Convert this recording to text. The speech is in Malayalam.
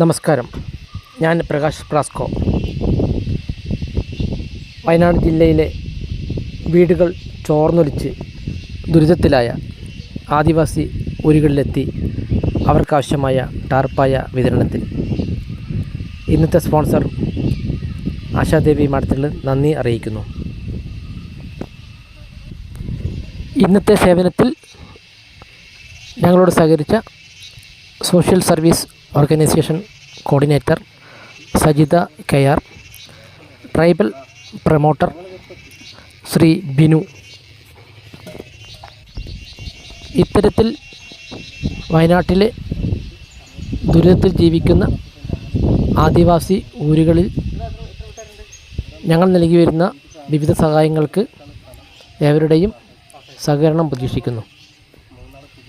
നമസ്കാരം. ഞാൻ പ്രകാശ് പ്രാസ്കോ. വയനാട് ജില്ലയിലെ വീടുകൾ ചോർന്നൊലിച്ച് ദുരിതത്തിലായ ആദിവാസി ഊരുകളിലെത്തി അവർക്കാവശ്യമായ ടാർപ്പായ വിതരണത്തിൽ. ഇന്നത്തെ സ്പോൺസർ ആശാദേവി മഠത്തിൽ നന്ദി അറിയിക്കുന്നു. ഇന്നത്തെ സേവനത്തിൽ ഞങ്ങളോട് സഹകരിച്ച social service organisation coordinator Sajitha K R tribal promoter Shri Binu. ഇത്തരത്തിൽ വയനാട്ടിലെ ദുരിതത്തിൽ ജീവിക്കുന്ന ആദിവാസി ഊരുകളിൽ ഞങ്ങൾ നൽകി വരുന്ന വിവിധ സഹായങ്ങൾക്ക് ഏവരുടെയും സഹകരണം പ്രതീക്ഷിക്കുന്നു.